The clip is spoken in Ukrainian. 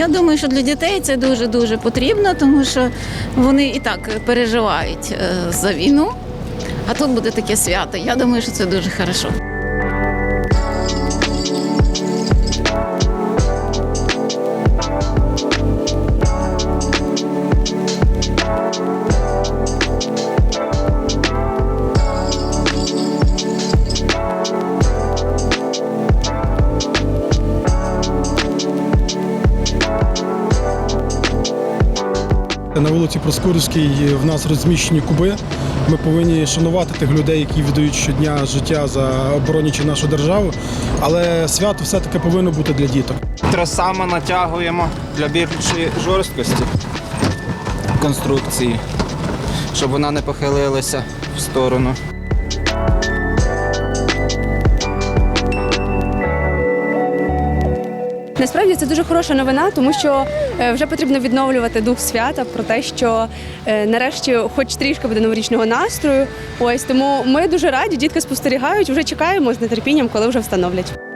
Я думаю, що для дітей це дуже дуже потрібно, тому що вони і так переживають е, за війну. А тут буде таке свято. Я думаю, що це дуже хорошо. На вулиці Проскурівській в нас розміщені куби. Ми повинні шанувати тих людей, які віддають щодня життя за оборонячи нашу державу. Але свято все-таки повинно бути для діток. Тросами натягуємо для більшої жорсткості конструкції, щоб вона не похилилася в сторону. Насправді це дуже хороша новина, тому що е, вже потрібно відновлювати дух свята про те, що е, нарешті, хоч трішки буде новорічного настрою. Ось тому ми дуже раді, дітки спостерігають, вже чекаємо з нетерпінням, коли вже встановлять.